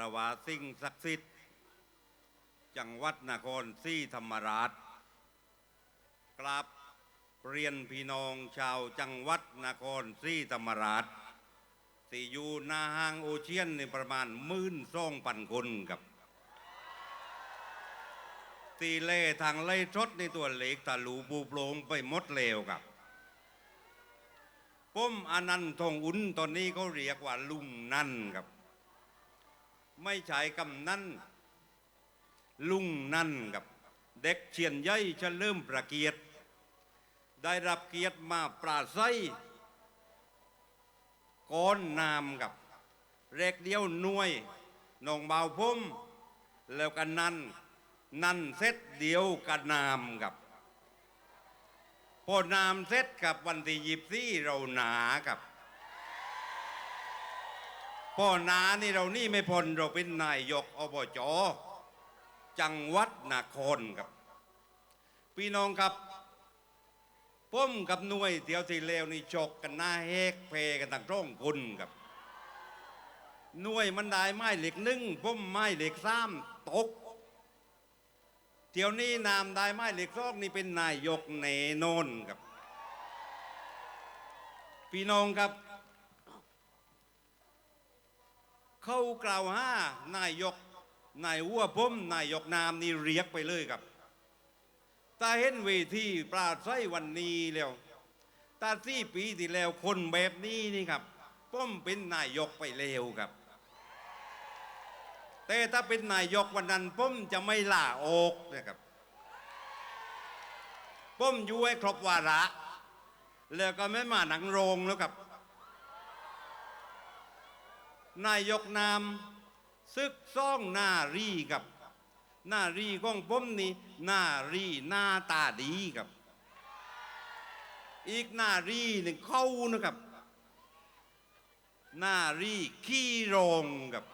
ารวะสิ่งศักดิ์สิทธิ์จังหวัดนครศรีธรรมราชกราบเรียนพี่น้องชาวจังหวัดนครศรีธรรมราชที่อยู่หน้าห้างโอเชียนในประมาณมื่นสองพันคนครับตีเล่ทางไล่ชดในตัวเหล็กตะหลูบูโปลงไปหมดเลวครับป้มอนันต์ทองอุ่นตอนนี้เขาเรียกว่าลุงนั่นครับ ไม่ใช่กำนั่นลุงนั่นกับเด็กเชียนใหญ่เฉลิมประเกียรติ ได้รับเกียรติมาปราศัยก้อนนามกับเรกเดียวหน่วยนองเบาพุ่มแล้วกันนั่นนั่นเซตเดียวกันนามกับพอนามเซตกับวันที่ยิบซี่เราหนากับ พ่อนานี่เรานี่ไม่พ้นเราเป็นนายกอบจจังหวัดนครครับ พี่น้องครับป้มกับหน่วยเที่ยวที่เลวนี่จกกันหน้าเฮกเพกันต่างร่องคุณครับหน่วยมันได้ไม้เหล็กหนึ่งป้มไม้เหล็กสามตกเที่ยวนี้นามได้ไม้เหล็กซอกนี่เป็นนายกเนโนนครับ พี่น้องครับ เขากล่าวหานายกนายวัวผมนายกนามนี่เรียกไปเลยครับตาเห็นเวทีปราศัยวันนี้แล้วตาสี่ปีที่แล้วคนแบบนี้นี่ครับผมเป็นนายกไปเร็วครับ แต่ถ้าเป็นนายกวันนั้นผมจะไม่ล่าออกนะครับผมอยู่ให้ครบวาระ แล้วก็ไม่มาหนังโรงแล้วครับ นายกนามซึกซ่องหน้ารีกับหน้ารีของผมนี่หน้ารีหน้าตาดีครับ อีกหน้ารีหนึ่งเข้านะครับ หน้ารีขี้โรงกับ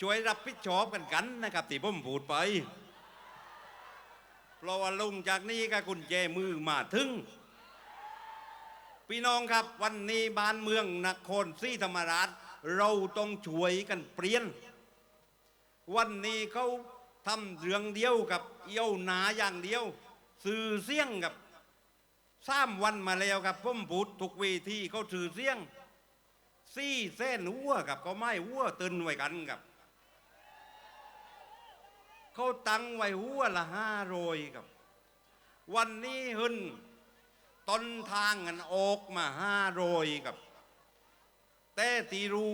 ช่วยรับผิดชอบกันกันนะครับที่ผมพูดไป เพราะว่าลงจากนี้ก็กุญแจมือมาถึง พี่น้องครับวันนี้บ้านเมืองนครศรีธรรมราช เราต้องช่วยกันเปลี่ยน วันนี้เขาทำเรื่องเดียวกับเอี้ยวหนาอย่างเดียว สื่อเสียงกับสามวันมาแล้วครับผมพูดทุกเวทีเขาสื่อเสียงซี่เส้นวัวกับก็ไม่วัวตื่นไว้กันกับเขาตั้งไว้หัวละห้าโรยครับ วันนี้หึน ต้นทางกันออกมาห้าโรยครับ แต่ตีรู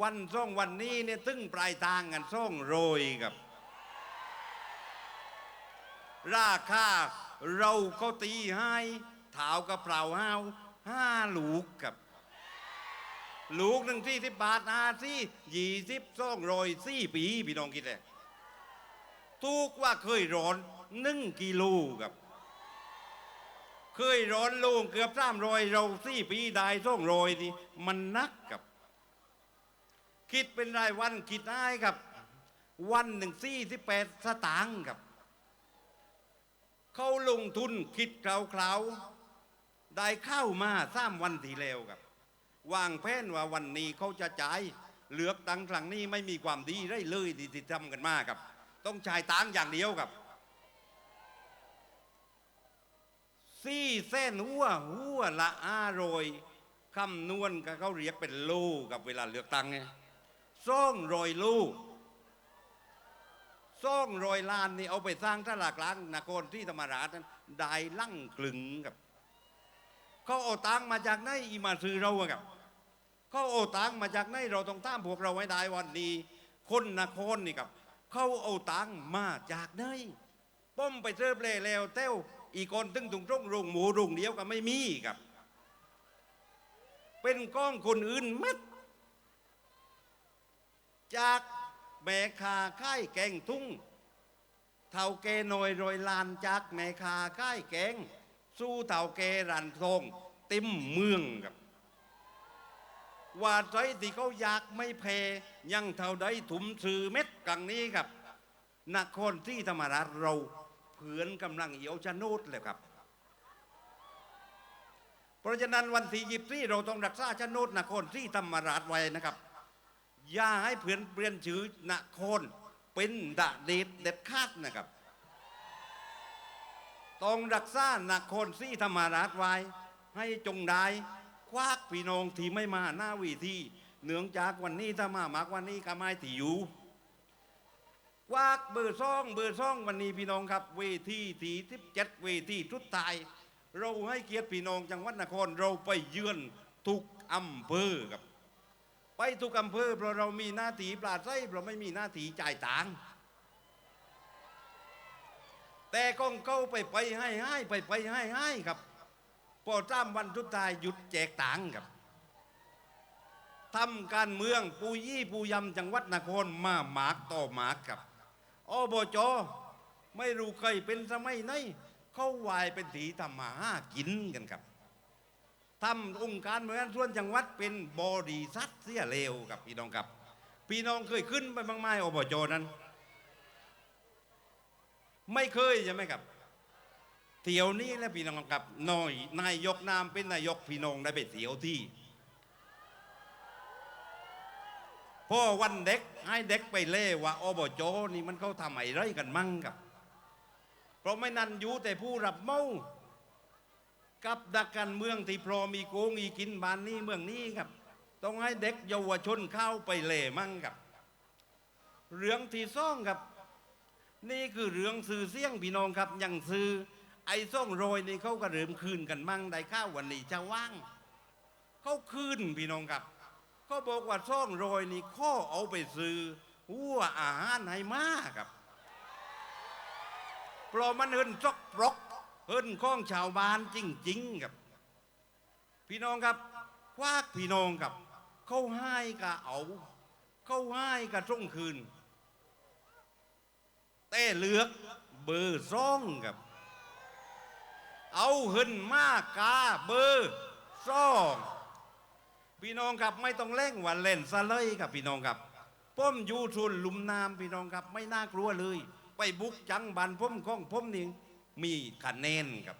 วันซ่องวันนี้เนี่ยตึ้งปลายทางกันซ่องโรยครับ ราคาเราก็ตีให้ถาวกระเปล่าห้าวห้าลูกครับ ลูกหนึ่งที่สิบบาทอาซี่ยี่สิบซ่องโรยสี่ปีพี่น้องคิดเลยทุกว่าเคยร้อนหนึ่งกิโลครับ เคยร้อนลูงเกือบสามรอยเราสี่ปีได้ซ่งโรยนี่มันนักกับ คิดเป็นรายวันคิดได้ครับ วันหนึ่งสี่สิบแปดสตางค์ครับ เขาลงทุนคิดคราวๆได้เข้ามาสามวันทีแล้วครับวางแผนว่าวันนี้เขาจะจ่ายเหลือกตังค์ครั้งนี้ไม่มีความดีได้เลยที่ทำกันมากครับ ต้องจ่ายตังค์อย่างเดียวครับ สี่เส้นหัวหัวละอาโรยคำนวณก็เขาเรียกเป็นลูกกับเวลาเลือกตังไงซ่องรอยลูกซ่องรอยลานนี่เอาไปสร้างท่าหลักล้างนครที่ธรรมราชนั้นได้ลั่งกลึงกับเขาเอาตังมาจากไหนอีมาซื้อเราอะครับเขาเอาตังมาจากไหนเราต้องตามพวกเราไว้ได้วันนี้ คนนครนี่ครับเขาเอาตังมาจากไหนป้อมไปเจอเปลแล้วเต้ว อีกคนตึงถุงตรงโรงหมูโรงเดียวก็ไม่มีครับ เป็นก้องคนอื่นมัด จากแม่คาค่ายแกงทุ่งเท่าแกหน่อยโรยลานจากแม่คาค่ายแกง สู้เท่าแกรันทงเต็มเมืองครับว่าใจที่เขาอยากไม่แพ้ยังเท่าใดถุมซื้อเม็ดกังนี้ครับนครที่ธรรมราชเรา เผือนกำลังเหี่ยวชะโนดเลยครับ เพราะฉะนั้นวันที่ยิบที่เราต้องรักษาชะโนดนครที่ธรรมราชไว้นะครับ อย่าให้เพื่อนเปลี่ยนชื่อนครเป็นดะเด็ดเด็ดขาดนะครับ ต้องรักษานครซี่ธรรมาราชไว้ ให้จงได้ควักพี่น้องที่ไม่มาหน้าวีทีเนื่องจากวันนี้ถ้ามามากวันนี้ก็ไม่ที่อยู่ วักเบอร์ซ่องเบอร์ซ่องวันนี้พี่น้องครับ เวทีที่ทิบเจ็ดเวทีทุดตาย เราให้เกียรติพี่น้องจังหวัดนครเราไปเยือนทุกอำเภอครับ ไปทุกอำเภอเพราะเรามีหน้าที่ปราดไส้เราไม่มีหน้าที่จ่ายตังค์แต่กองเก้าไปไปให้ให้ไปไปให้ให้ครับพอจ้ามวันทุดท้ายหยุดแจกตังค์ครับทำการเมืองปูยี่ปูยำจังหวัดนครมาหมากต่อหมากครับ อบจไม่รู้เคยเป็นสมัยไหนเขาวายเป็นถีทำมาหากินกันครับทำองค์การบริหารส่วนจังหวัดเป็นบริษัทเสียเลวกับพี่น้องครับ พี่น้องเคยขึ้นไปบ้างไหมอบจนั้น ไม่เคยใช่ไหมครับเที่ยวนี้แล้วพี่น้องครับหน่อยนายยกนามเป็นนายกพี่น้องได้ไปเที่ยวที่พ่อวันเด็ก ให้เด็กไปเล่ว่าอบจนี่มันเขาทำอะไรกันมั่งครับ เพราะไม่นันอยู่แต่ผู้รับเมากับดักการเมืองที่พรอมีโกงอีกินบ้านนี้เมืองนี้ครับ ต้องให้เด็กเยาวชนเข้าไปเล่มั่งครับ เรื่องที่ซ่องครับ นี่คือเรื่องสื่อเสี่ยงพี่น้องครับยังซื้อไอ้ซ่องโรยนี่เขาก็เริ่มคืนกันมั่งได้ข้าววันนี้จะว่างเขาคืนพี่น้องครับ เขาบอกว่าซ่องโรยนี่ข้อเอาไปซื้อหัวอาหารให้มากครับเพราะมันเฮินจอกปลอกเพิ่นข้องชาวบ้านจริงๆครับ พี่น้องครับควักพี่น้องครับ เขาให้ก็เอา เขาให้ก็ส่งคืน แต่เลือกเบอร์ซ่องครับ เอาเหินมากกาเบอร์ซ่อง พี่น้องครับไม่ต้องเล่งว่าเล่นซะเลยครับพี่น้องครับป้มยูทุนลุมน้ำพี่น้องครับ ไม่น่ากลัวเลย ไปบุกจังบันพ่มข้องพ่มนี่มีคะแนนครับ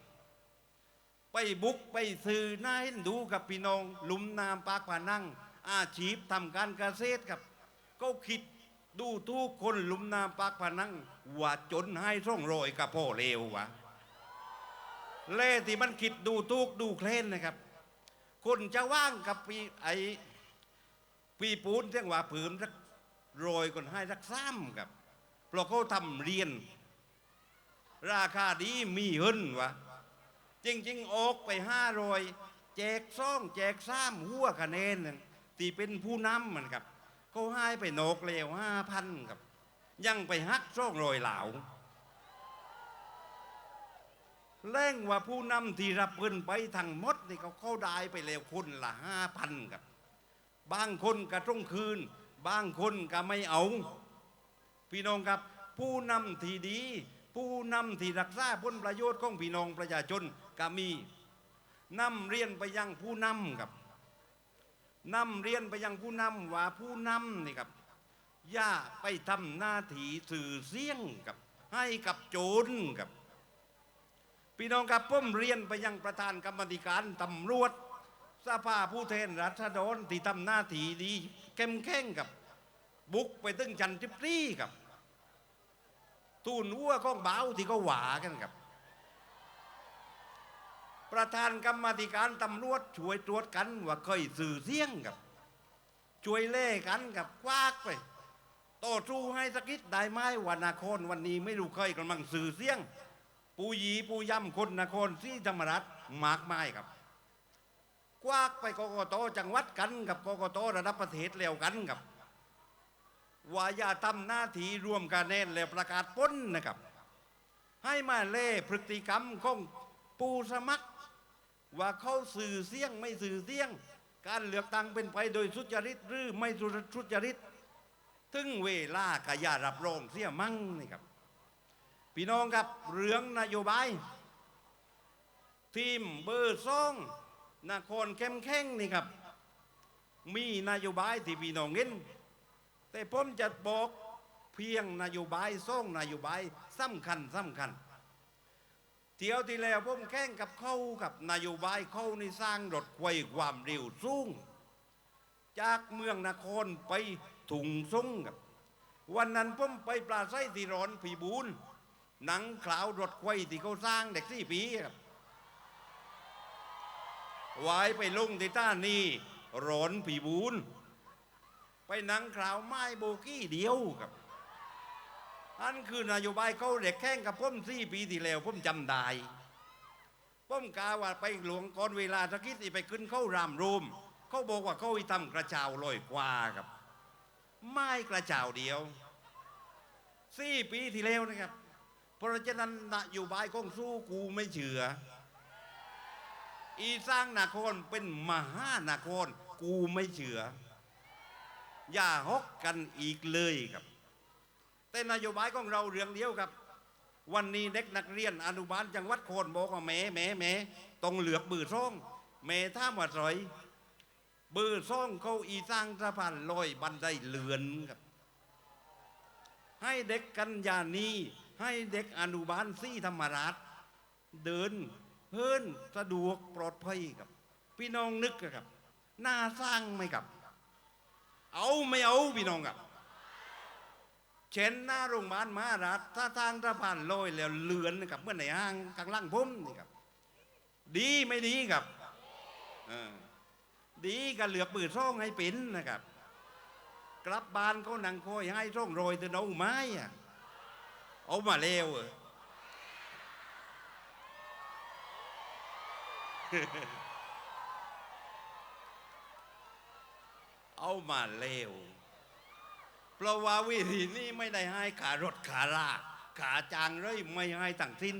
ไปบุกไปซื้อน้าให้ดูกับพี่น้อง ลุมน้ำปากผานั่ง อาชีพทำการเกษตรครับก็คิดดูทุกคนลุมน้ำปากผานั่งว่าจนให้ส่องโรยกับพ่อเลววะเล่ที่มันคิดดูทุกดูเคลนนะครับ คนจะว่างกับปีไอปีปูนเรียกว่าผืมสักโรยคนให้สักซ้ำครับเพราะเขาทำเรียน ราคาดีมีเฮินวะจริงๆออกไปห้ารอยแจกซ่องแจกซ้ำหัวคะแนนนั่นที่เป็นผู้นำมันครับเขาให้ไปโนกเลวห้าพันครับ ยังไปฮักซ่องรอยเหลา แรงว่าผู้นำที่รับเงินไปทั้งหมดนี่เขาเข้าได้ไปแล้วคนละห้าพันครับ บางคนก็ต้องคืน บางคนก็ไม่เอา พี่น้องครับ ผู้นำที่ดี ผู้นำที่รักษาผลประโยชน์ของพี่น้องประชาชนก็มีนำเรียนไปยังผู้นำครับนำเรียนไปยังผู้นำว่าผู้นำนี่ครับย่าไปทำหน้าที่สื่อเสียงกับ ให้กับโจรครับ พี่น้องครับผมเรียนไปยังประธานกรรมธิการตำรวจสภาผู้แทนรัษฎรที่ทำหน้าที่ดีเข้มแข็งกับบุกไปตึงจันทิปรีครับ ตูนวัวข้องเบาที่เขาหวากันครับ ประธานกรรมธิการตำรวจช่วยตรวจกันว่าเคยสื่อเสียงกับ ช่วยเล่กันกับควากไปโต่อสู้ให้สกิดได้ไหมวันนาครวันนี้ไม่รู้เคยกำลังสื่อเสียง ปูยีปูย่ำคนนครที่ธรรมรัฐมากไม้ครับควากไปกกตจังหวัดกันกับกกตระดับประเทศแล้วกันครับว่าอย่าทำหน้าที่รวมกันแน่นแล้วประกาศพ้นนะครับ ให้มาเล่พฤติกรรมของปูสมัคร ว่าเขาสื่อเสียงไม่สื่อเสียง การเลือกตั้งเป็นไปโดยสุจริตหรือไม่สุจริตถึงเวลากะยารับรองเสียมั่งนี่ครับ พี่น้องครับเรื่องนโยบาย ทีมเบอร์ซองนครเข้มแข็งนี่ครับ มีนโยบายที่พี่น้องเห็นแต่ผมจะบอกเพียงนโยบายส่งนโยบายสำคัญสำคัญเที่ยวที่แล้วผมแข่งกับเขากับนโยบายเขาในสร้างรถไฟความเร็วสูงจากเมืองนครไปถุงซุ้งกับวันนั้นผมไปปลาไส้ที่ร้อนผีบูน หนังขาวรถไฟที่เขาสร้างเด็กสี่ปีครับไว้ไปลุงที่ท่านี่ร้อนผีบูนไปหนังขาวไม้โบกี้เดียวครับอันคือนโยบายเขาเด็กแข่งกับผมสี่ปีที่แล้วผมจำได้ผมกาว่าไปหลวงก่อนเวลาตะกี้ที่ไปขึ้นเข้ารามรูมเขาบอกว่าเขาไปทำกระเจ้าลอยกว่าครับ ไม้กระเจ้าเดียวสี่ปีที่แล้วนะครับ เพราะฉะนั้นนโยบายของสู้กูไม่เชื่อ อีสร้างนาครเป็นมหานาครกูไม่เชื่อ อย่าฮกกันอีกเลยครับ แต่นโยบายของเราเรื่องเดียวครับ วันนี้เด็กนักเรียนอนุบาลจังหวัดโคนบอกว่าแหม่แหม่แหม่ต้องเหลือกบือซ่องแม่ท่ามาสอยบือซ่องเขาอีสร้างสะพานลอยบันไดเลือนครับ ให้เด็กกันยานี ให้เด็กอนุบาลซี่ธรรมราช เดินเฮินสะดวกปลอดภัยครับ พี่น้องนึกครับน่าสร้างไหมครับ เอาไม่เอาพี่น้องครับเช่นหน้าโรงพยาบาลมาราชถ้าทางสะพานลอยแล้วเลือนนะครับเมื่อไหนห้างกลางล่างพุ่มนี่ครับ ดีไม่ดีครับดีก็เหลือปืนซ่องให้เป็นนะครับ กลับบ้านก็นังคอยให้ซ่องโรยแต่เอาไม้อะ เอามาเลวเออเอามาเลวเพราะว่าวิธีนี้ไม่ได้ให้ขารถขาลาขาจางเลยไม่ให้ต่างสิ้น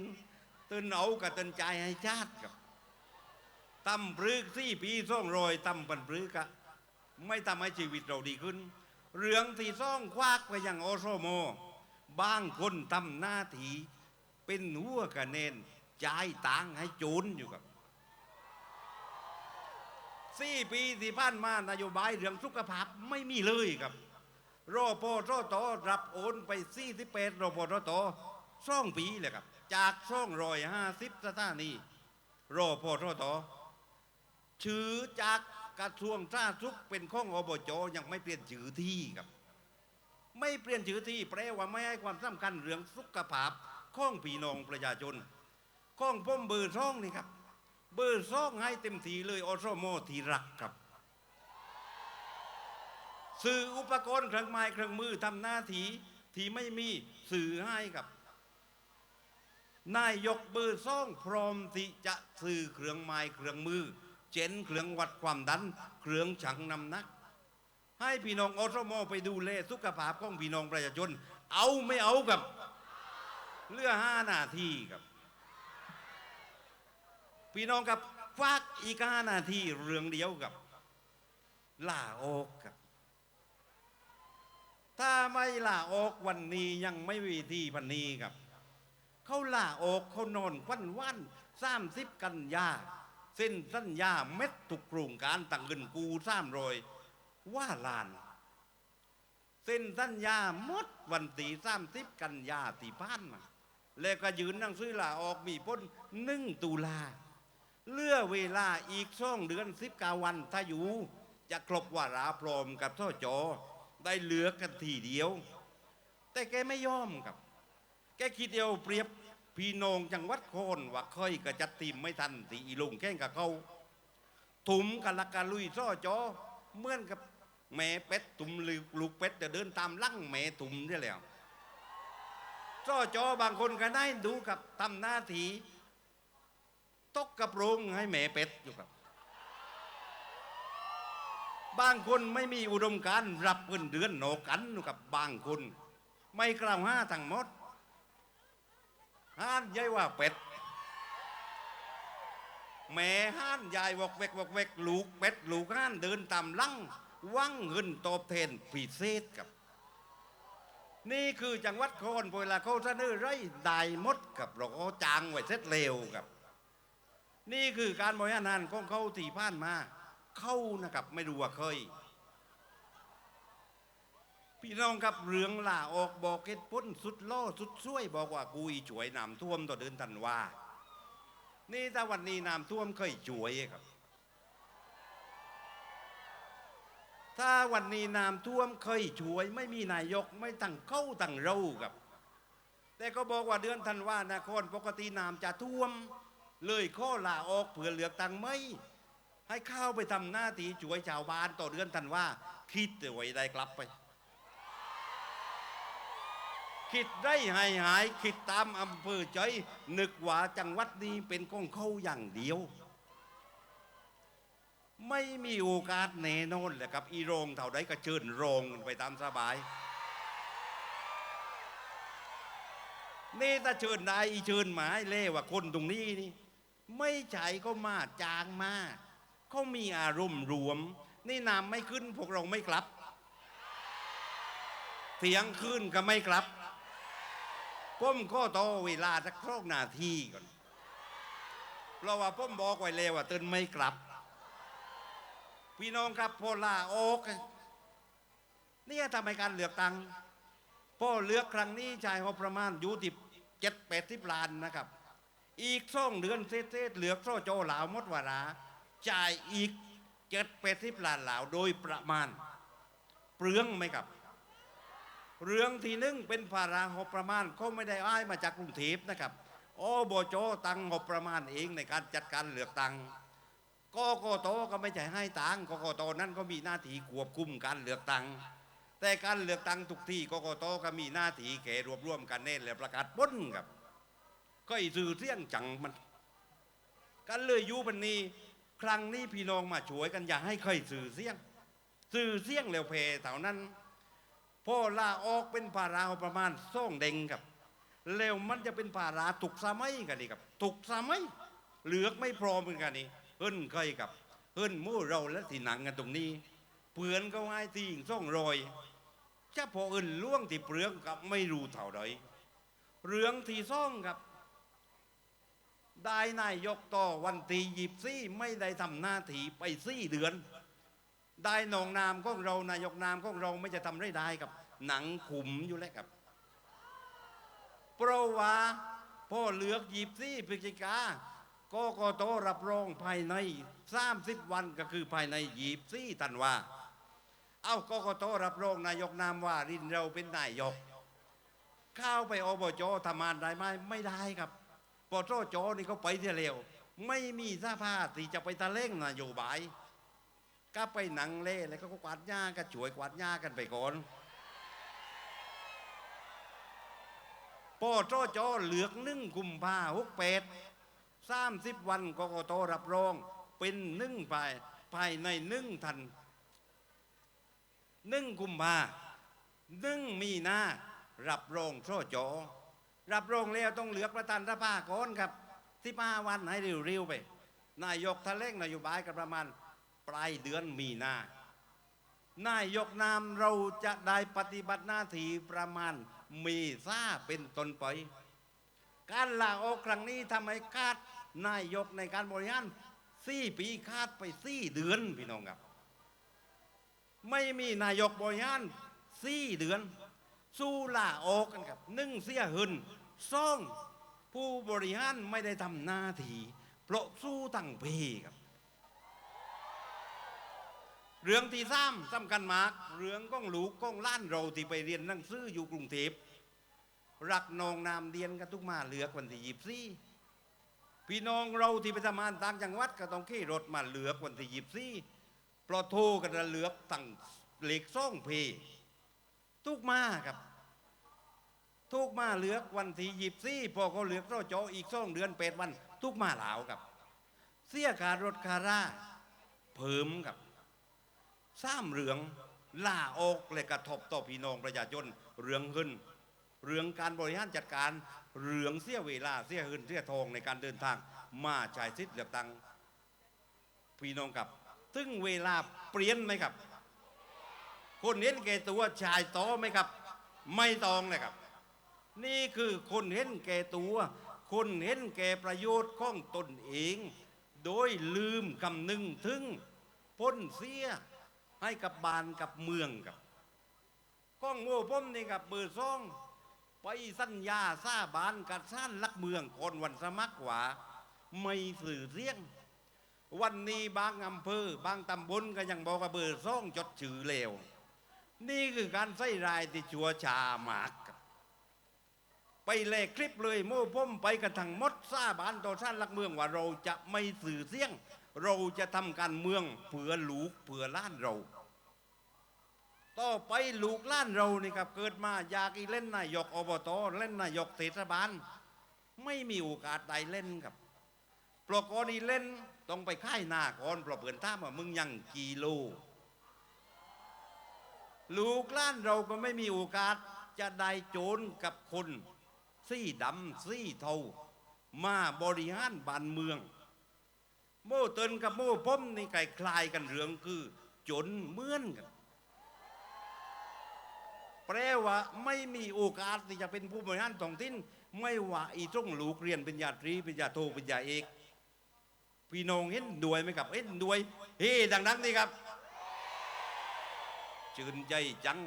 ตื่นเอากับตื่นใจให้ชาติกับตำปรึกสี่ปีซ่องรอยตำปันปรึกอะไม่ทำให้ชีวิตเราดีขึ้น เรื่องที่ซ่องควักไปยังโอโซโม บางคนทำหน้าที่เป็นหัวกระเนนจ่ายตังให้โจรอยู่กับสี่ปีที่ผ่านมานโยบายเรื่องสุขภาพไม่มีเลยครับรอพอรอตอรับโอนไปสี่สิบแปดรอพอรอตอสองปีเลยครับ จากช่องรอยห้าสิบสถานีรอพอรอตอชื่อจากกระทรวงสาธารณสุขเป็นข้องอบจยังไม่เปลี่ยนชื่อที่ครับ ไม่เปลี่ยนชื่อที่แปลว่าไม่ให้ความสำคัญเรื่องสุขภาพข้องพี่น้องประชาชนข้องพ่มเบอร์ช่องนี่ครับ เบอร์ซ่องให้เต็มทีเลยอสโมทีรักครับสื่ออุปกรณ์เครื่องไม้เครื่องมือทำหน้าที่ที่ไม่มีสื่อให้กับนายยกเบอร์ซ่องพร้อมที่จะสื่อเครื่องไม้เครื่องมือ เจนเครื่องวัดความดัน เครื่องชั่งนำนัก ให้พี่น้องอสมไปดูแลสุขภาพของพี่น้องประชาชน เอาไม่เอากับเลือห้านาทีครับ พี่น้องครับฝากอีกห้านาทีเรื่องเดียวกับลาออกครับ ถ้าไม่ลาออกวันนี้ยังไม่วิธีพันนี้ครับ เขาลาออกเขานอนควันวันสามสิบกันยาเส้นสัญญาเม็ดถูกโครงการต่างเงินกูสามรอย ว่าลาน เส้นสัญญาหมดวันตีสามสิบกันยาตีพันมา แล้วก็ยืนนั่งสือลาออกมีพ้นหนึ่งตุลาเลื่อเวลาอีกช่องเดือนสิบกาวันถ้าอยู่ จะครบวาระพร้อมกับท่อจอ ได้เหลือกันทีเดียว แต่แกไม่ยอมครับ แกคิดเดียวเปรียบพี่น้องจังหวัดโคนว่าเคยกระจัดทีมไม่ทันตีอีลงแข่งกับเขาถุมกันละกันลุยซ่อจอเมื่อนกับ แม่เป็ดตุ่มลือลูกเป็ดจะเดินตามลั่งแม่ตุ่มนี่แหล้วซ่อจอบางคนก็ได้ดูกับทำหน้าทีตกกระโปรงให้แม่เป็ดอยู่ครับ บางคนไม่มีอุดมการณ์รับเงินเดือนโหนกันอยู่กับบางคน ไม่กล่าวห้าทั้งหมดห้านยายว่าเป็ดแม่ห้านยายวอกเวกวอกเวกลูกเป็ดลูกห้านเดินตามลัง วังเงินตอบแทนพิเศษกับ นี่คือจังหวัดโคนเวลาเขาเสนอไรได้หมดกับเราก็จางไว้เสร็จเร็วกับ นี่คือการบริหารงานของเขาที่ผ่านมา เข้านะครับไม่รู้ว่าเคยพี่น้องครับเรื่องล่าออกบอกเหตุพ้นสุดล่อสุดช่วยบอกว่ากูอีช่วยน้ำท่วมต่อเดือนธันว่า นี่ถ้าวันนี้น้ำท่วมเคยช่วยครับ ถ้าวันนี้น้ำท่วมเคยช่วย ไม่มีนายกไม่ตั้งเข้าตั้งเราครับ แต่ก็บอกว่าเดือนธันวานครปกติน้ำจะท่วม เลยข้อลาออกเผื่อเหลือกตังไม่ ให้เข้าไปทำหน้าที่ช่วยชาวบ้านต่อเดือนธันว่าคิดแต่ไว้ได้กลับไป คิดได้หายหายคิดตามอำเภอใจนึกว่าจังหวัดนี้เป็นของเขาอย่างเดียว ไม่มีโอกาสแน่นอนแหละครับ อีโรงเท่าใดก็เชิญโรงไปตามสบาย นี่ถ้าเชิญนายอีเชิญหมายเล่ว่าคนตรงนี้นี่ ไม่ใจก็มาจางมาเขามีอารมณ์รวม นี่น้ำไม่ขึ้นพวกเราไม่กลับเสียงขึ้นก็ไม่กลับผมก็ต่อเวลาสักครองนาทีก่อน เพราะว่าผมบอกไว้แล้วว่าตื่นไม่กลับ พี่น้องครับพอลาออกนี่ทำไมการเลือกตังค์พอเลือกครั้งนี้จ่ายงบประมาณอยู่ที่เจ็ดแปดสิบล้านนะครับ อีกสองเดือนเศษๆเหลือกโซ่โจหลาวมดวาระจ่ายอีกเจ็ดแปดสิบล้านหลาวโดยประมาณ เปลืองไหมครับ เรื่องที่หนึ่งเป็นภาระงบประมาณเขาไม่ได้อ้ายมาจากกรุงเทพนะครับ โอโบโจตังงบประมาณเองในการจัดการเลือกตังค์ กกตก็ไม่ใช่ให้ตังกกตนั่นก็มีหน้าที่ควบคุมการเลือกตังแต่การเลือกตังทุกที่กกตก็มีหน้าที่แก่รวบรวมกันเน้นและประกาศพ้นครับ ก็อีสื่อเสียงจังมันกันเลยยูบันนี้ ครั้งนี้พี่น้องมาช่วยกันอย่าให้เคยสื่อเสียง สื่อเสียงแล้วเพเท่านั้นพ่อลาออกเป็นภาราประมาณส่องเด้งครับแล้วมันจะเป็นภาราตุกสามัยกันนี่ครับตุกสามัยเหลือกไม่พร้อมเหมือนกันนี่ เฮิ่นเคยกับเฮิ่นมู่เราและทีหนังกันตรงนี้เปลือนก็ให้ที่ส่องรอยจะพอเอินล่วงที่เปลืองกับไม่รู้เท่าใดเรื่องที่ซ่องครับ ได้นายยกต่อวันที่ยีบซี่ไม่ได้ทำหน้าที่ไปซี่เดือน ได้นองนามของเรานายกนามของเราไม่จะทำได้ได้กับ หนังขุมอยู่แล้วครับเพราะว่าพ่อเลือกยีบซี่พฤศจิกา กกตรับรองภายใน 30 วันก็คือภายในยีบซี่ตันว่า เอากกตรับรองนายกนามว่ารินเราเป็นนายก เข้าไปอบจทำงานได้ไหมไม่ได้ครับปตจนี่เขาไปเที่ยเร็ว ไม่มีสภาพที่จะไปตะเล่งนโยบาย ก็ไปหนังเล่แล้วก็กวาดหญ้าก็ช่วยกวาดหญ้ากันไปก่อนปอโจจอเหลือกนึ่งกุมภาหกแปด สามสิบวันกกตรับรองเป็นหนึ่งภายภายในหนึ่งทันหนึ่งกุมภาหนึ่งมีนารับรองโจจอรับรองแล้วต้องเหลือกประธานสภาก่อนครับที่มาวันให้เร็วๆไป นายกทะเลงนโยบายกันประมาณปลายเดือนมีนานายกนามเราจะได้ปฏิบัติหน้าที่ประมาณมีซาเป็นต้นไป การลาออกครั้งนี้ทำให้คาด นายกในการบริหารสี่ปีคาดไปสี่เดือนพี่น้องครับ ไม่มีนายกบริหารสี่เดือน สู้ลาออกกันครับหนึ่งเสียหึนซ่องผู้บริหารไม่ได้ทำหน้าที่เพราะสู้ตั้งเพครับ เรื่องที่สามสำคัญมาก เรื่องก้องหลูกก้องล้านเราที่ไปเรียนหนังสืออยู่กรุงเทพรักนองนามเดียนกันทุกมาเหลือกวันที่ยีบซี่ พี่น้องเราที่ไปทำงานต่างจังหวัดก็ต้องขี่รถมาเหลือกวันที่ยีบซี่เพราะโทกันจะเหลือกตั้งเหล็กซ่องเพทุกมาครับ ทุกมาเหลือกวันที่ยีบซี่พอเขาเหลือกรอจออีกซ่องเดือนเป็ดวัน ทุกมาหลาวครับ เสียการรถคาร่าเพิ่มครับสร้างเรืองล่าออกเลยกระทบต่อพี่น้องประชาชนเรื่องขึ้น เรื่องการบริหารจัดการ เรื่องเสียเวลาเสียเงินเสียทองในการเดินทางมาจ่ายสิทธิ์เลือกตั้งพี่น้องครับ ซึ่งเวลาเปลี่ยนไหมครับ คนเห็นแก่ตัวชายต่อไหมครับ ไม่ตองเลยครับ นี่คือคนเห็นแก่ตัว คนเห็นแก่ประโยชน์ของตนเอง โดยลืมคำนึงถึงพ้นเสียให้กับบานกับเมืองกับก้องโม่พ้มนี่กับเบอร์ซ่อง ไปสัญญาซาบานกับซ่านลักเมืองคนวันสมัครหวาไม่สื่อเสียง วันนี้บางอำเภอบางตำบลก็ยังบอกกับเบอร์ซ่องจดชื่อเลวนี่คือการใส่รายที่ชัวชาหมาก ไปแลกคลิปเลยโม่พ้มไปกันทั้งมดซาบานต่อซ่านลักเมืองว่าเราจะไม่สื่อเสียง เราจะทำการเมืองเผื่อลูกเผื่อล้านเรา ต่อไปลูกล้านเรานี่ครับ เกิดมาอยากอีเล่นนายกอบตเล่นนายกเทศบาลไม่มีโอกาสใดเล่นครับปลอกอนี่เล่นต้องไปค่ายนาก่อนเพราะเผื่อนท่ามามึงยังกีโลลูกล้านเราก็ไม่มีโอกาสจะได้โจรกับคนซี่ดำซี่เทามาบริหารบ้านเมือง โม่เตินกับโม่พ้มนี่ไก่คลายกันเรื่องคือ จนเหมือนกัน แปลว่าไม่มีโอกาสที่จะเป็นผู้บริหารท้องถิ่นไม่ว่าอีตรงลูกเรียนเป็นญาตรีเป็นญาโทเป็นญาเอกพี่น้องเห็นด้วยไหมครับเห็นด้วยเฮ้ดังๆนี่ครับจืนใจจัง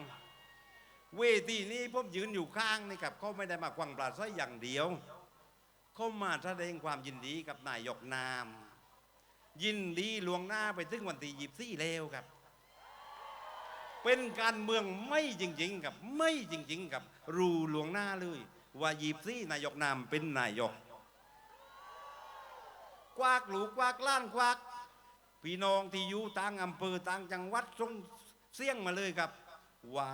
เวทีนี้ผมยืนอยู่ข้างนี่ครับเขาไม่ได้มาควังปลาสร้อยอย่างเดียวเขามาแสดงความยินดีกับนายกนาม ยินดีลวงหน้าไปถึงวันที่ยีบสี่แล้วครับ เป็นการเมืองไม่จริงๆครับไม่จริงๆครับรู้ลวงหน้าเลย ว่ายีบสี่นายกนามเป็นนายก กวากหลูกวากล้านกวากพี่น้องที่อยู่ต่างอำเภอต่างจังหวัดส่งเสี่ยงมาเลยครับว่า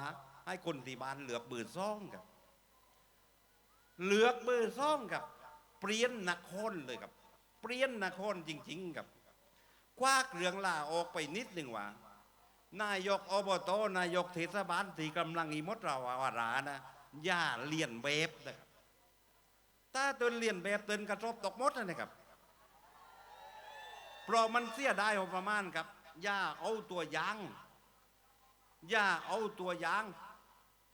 ให้คนที่บ้านเหลือกเบอร์ซ่องครับเหลือกเบอร์ซ่องครับ เปลี่ยนนครเลยครับ เปลี่ยนนครจริง ๆ ครับ คว้ากเรื่องล่าออกไปนิดหนึ่งว่า นายกอบตนายกเทศบาลที่กำลังอีมดเราวารานะอย่าเลียนแบบนะครับถ้าตนเลียนแบบตนกระทบตกมดนะครับเพราะมันเสียได้ประมาณครับอย่าเอาตัวยางอย่าเอาตัวยาง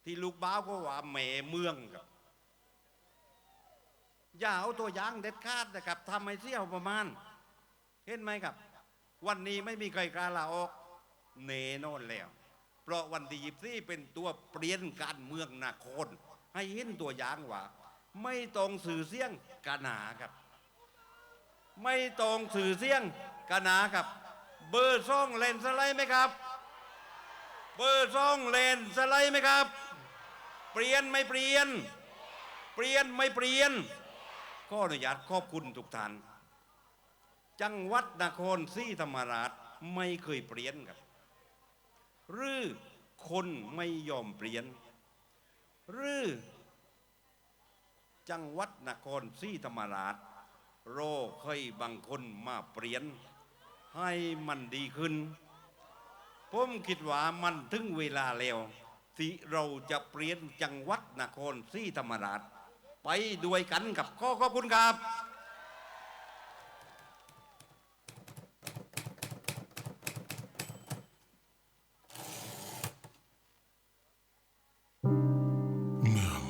ที่ลูกบ้าวก็ว่าแหมเมืองครับอย่าเอาตัวยางเด็ดขาดนะครับทำให้เสียประมาณ เห็นไหมครับ วันนี้ไม่มีใครกล้าลาออก เนน่นแล้ว เพราะวันที่ยิบซี่เป็นตัวเปลี่ยนการเมืองนาคน ให้เห็นตัวอย่างว่า ไม่ต้องสื่อเสี่ยงกะหนาครับ ไม่ต้องสื่อเสี่ยงกะหนาครับ เบอร์ซ่องเลนสไลด์ไหมครับ เบอร์ซ่องเลนสไลด์ไหมครับ เปลี่ยนไม่เปลี่ยน เปลี่ยนไม่เปลี่ยนก็อนุญาตขอบคุณทุกท่าน จังหวัดนครศรีธรรมราชไม่เคยเปลี่ยนครับ หรือคนไม่ยอมเปลี่ยน หรือจังหวัดนครศรีธรรมราช โรคเคยบางคนมาเปลี่ยน ให้มันดีขึ้น ผมคิดว่ามันถึงเวลาแล้ว ที่เราจะเปลี่ยนจังหวัดนครศรีธรรมราช ไปด้วยกันกับข้อขอบคุณครับ